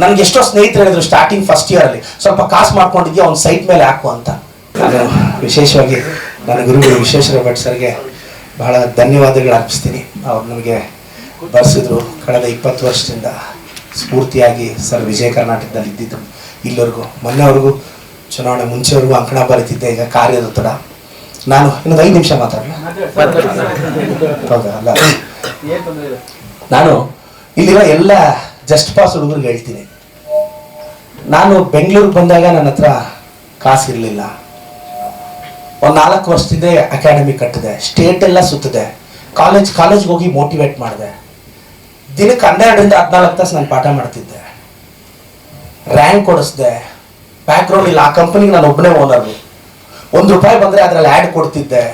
ನನ್ಗೆ ಎಷ್ಟೋ ಸ್ನೇಹಿತರು ಹೇಳಿದ್ರು ಸ್ಟಾರ್ಟಿಂಗ್ ಫಸ್ಟ್ ಇಯರ್ ಅಲ್ಲಿ ಸ್ವಲ್ಪ ಕಾಸು ಮಾಡ್ಕೊಂಡಿದ್ಯಾ ಒಂದು ಸೈಟ್ ಮೇಲೆ ಹಾಕು ಅಂತ. ನಾನು ವಿಶೇಷವಾಗಿ ನನ್ನ ಗುರುಗಳು ವಿಶ್ವೇಶ್ವರ ಭಟ್ ಸರ್ಗೆ ಬಹಳ ಧನ್ಯವಾದಗಳು ಅರ್ಪಿಸ್ತೀನಿ. ಅವ್ರು ನಮಗೆ ಬರ್ಸಿದ್ರು. ಕಳೆದ ಇಪ್ಪತ್ತು ವರ್ಷದಿಂದ ಸ್ಫೂರ್ತಿಯಾಗಿ ಸರ್ ವಿಜಯ ಕರ್ನಾಟಕದಲ್ಲಿ ಇದ್ದಿದ್ದು ಇಲ್ಲಿವರೆಗೂ. ಮೊನ್ನೆವರೆಗೂ ಚುನಾವಣೆ ಮುಂಚೆವರೆಗೂ ಅಂಕಣ ಬರೀತಿದ್ದೆ ಈಗ ಕಾರ್ಯದ ತಡ ನಾನು ಇನ್ನೊಂದು ಐದು ನಿಮಿಷ ಮಾತಾಡಲ್ಲ ಹೌದಾ? ಅಲ್ಲ. ನಾನು ಇಲ್ಲಿರೋ ಎಲ್ಲ ಜಸ್ಟ್ ಪಾಸ್ ಹುಡುಗರಿಗೆ ಹೇಳ್ತೀನಿ. ನಾನು ಬೆಂಗಳೂರಿಗೆ ಬಂದಾಗ ನನ್ನ ಹತ್ರ ಕಾಸು ಇರಲಿಲ್ಲ. ಒಂದು ನಾಲ್ಕು ವರ್ಷದಿಂದ ಅಕಾಡೆಮಿ ಕಟ್ಟಿದೆ. ಸ್ಟೇಟ್ ಎಲ್ಲ ಸುತ್ತಿದೆ. ಕಾಲೇಜ್ ಕಾಲೇಜ್ಗೆ ಹೋಗಿ ಮೋಟಿವೇಟ್ ಮಾಡಿದೆ. ದಿನಕ್ಕೆ ಹನ್ನೆರಡರಿಂದ ಹದಿನಾಲ್ಕು ತಾಸು ನಾನು ಪಾಠ ಮಾಡ್ತಿದ್ದೆ. ರ್ಯಾಂಕ್ ಕೊಡಿಸ್ದೆ. ಬ್ಯಾಕ್ಗ್ರೌಂಡ್ ಇಲ್ಲ. ಆ ಕಂಪ್ನಿಗೆ ನಾನು ಒಬ್ಬನೇ ಓನರು ಒಂದು ರೂಪಾಯಿ ಬಂದರೆ ಅದರಲ್ಲಿ ಆ್ಯಡ್ ಕೊಡ್ತಿದ್ದೆ.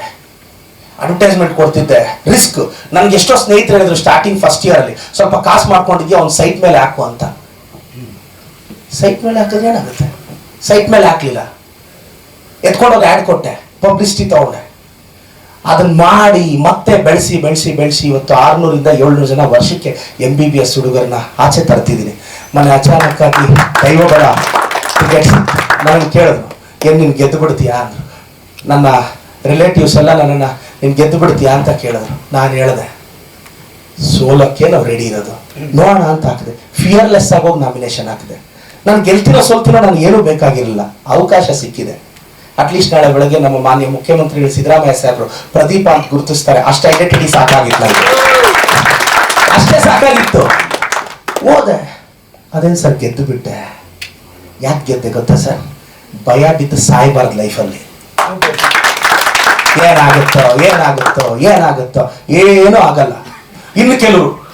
ಅಡ್ವರ್ಟೈಸ್ಮೆಂಟ್ ಕೊಡ್ತಿದ್ದೆ. ರಿಸ್ಕ್ ನನಗೆ ಎಷ್ಟೋ ಸ್ನೇಹಿತರು ಹೇಳಿದ್ರು ಸ್ಟಾರ್ಟಿಂಗ್ ಫಸ್ಟ್ ಇಯರ್ ಅಲ್ಲಿ, ಸ್ವಲ್ಪ ಕಾಸು ಮಾಡ್ಕೊಂಡಿದ್ಯಾ ಒಂದು ಸೈಟ್ ಮೇಲೆ ಹಾಕು ಅಂತ. ಸೈಟ್ ಮೇಲೆ ಹಾಕಿದ್ರೆ ಏನಾಗುತ್ತೆ? ಸೈಟ್ ಮೇಲೆ ಹಾಕ್ಲಿಲ್ಲ. ಎತ್ಕೊಂಡೋಗಿ ಆ್ಯಡ್ ಕೊಟ್ಟೆ ಪಬ್ಲಿಸಿಟಿ ತಗೊಂಡೆ. ಅದನ್ನ ಮಾಡಿ ಮತ್ತೆ ಬೆಳೆಸಿ ಬೆಳೆಸಿ ಬೆಳೆಸಿ ಇವತ್ತು ಆರ್ನೂರಿಂದ ಏಳ್ನೂರು ಜನ ವರ್ಷಕ್ಕೆ ಎಂ ಬಿ ಬಿ ಎಸ್ ಹುಡುಗರನ್ನ ಆಚೆ ತರ್ತಿದ್ದೀನಿ. ಮೊನ್ನೆ ಅಚಾನಕ್ಕಾಗಿ ದೈವಗಳ ಟಿಕೆಟ್ ನನಗೆ ಕೇಳಿದ್ರು ಏನು ನೀನು ಗೆದ್ದು ಬಿಡ್ತೀಯಾ ಅಂದರು. ನನ್ನ ರಿಲೇಟಿವ್ಸ್ ಎಲ್ಲ ನನ್ನನ್ನು ನೀನು ಗೆದ್ದು ಬಿಡ್ತೀಯಾ ಅಂತ ಕೇಳಿದ್ರು. ನಾನು ಹೇಳಿದೆ ಸೋಲಕ್ಕೆ ನಾವು ರೆಡಿ ಇರೋದು? ನೋಡೋಣ ಅಂತ ಹಾಕಿದೆ. ಫಿಯರ್ಲೆಸ್ ಆಗೋಗಿ ನಾಮಿನೇಷನ್ ಹಾಕಿದೆ. ನಾನು ಗೆಲ್ತಿರೋ ಸೋಲ್ತಿರೋ ನಾನು ಏನೂ ಬೇಕಾಗಿರಲಿಲ್ಲ. ಅವಕಾಶ ಸಿಕ್ಕಿದೆ. ಅಟ್ಲೀಸ್ಟ್ ನಾಳೆ ಬೆಳಗ್ಗೆ ನಮ್ಮ ಮಾನ್ಯ ಮುಖ್ಯಮಂತ್ರಿಗಳು ಸಿದ್ದರಾಮಯ್ಯ ಸಾಹೇಬರು ಪ್ರದೀಪ ಅಂತ ಗುರುತಿಸ್ತಾರೆ. ಅಷ್ಟು ಐಡೆಂಟಿಟಿ ಸಾಕಾಗಿತ್ತು ನನಗೆ ಅಷ್ಟೇ ಸಾಕಾಗಿತ್ತು. ಹೋದೆ. ಅದೇನು ಸರ್ ಗೆದ್ದು ಬಿಟ್ಟೆ? ಯಾಕೆ ಗೆದ್ದೆ ಗೊತ್ತಾ ಸರ್? ಭಯ ಬಿದ್ದು ಸಾಯ್ಬಾರ್ದು ಲೈಫಲ್ಲಿ ಏನಾಗುತ್ತೋ ಏನಾಗುತ್ತೋ ಏನಾಗುತ್ತೋ ಏನೂ ಆಗಲ್ಲ. ಇನ್ನು ಕೆಲವರು.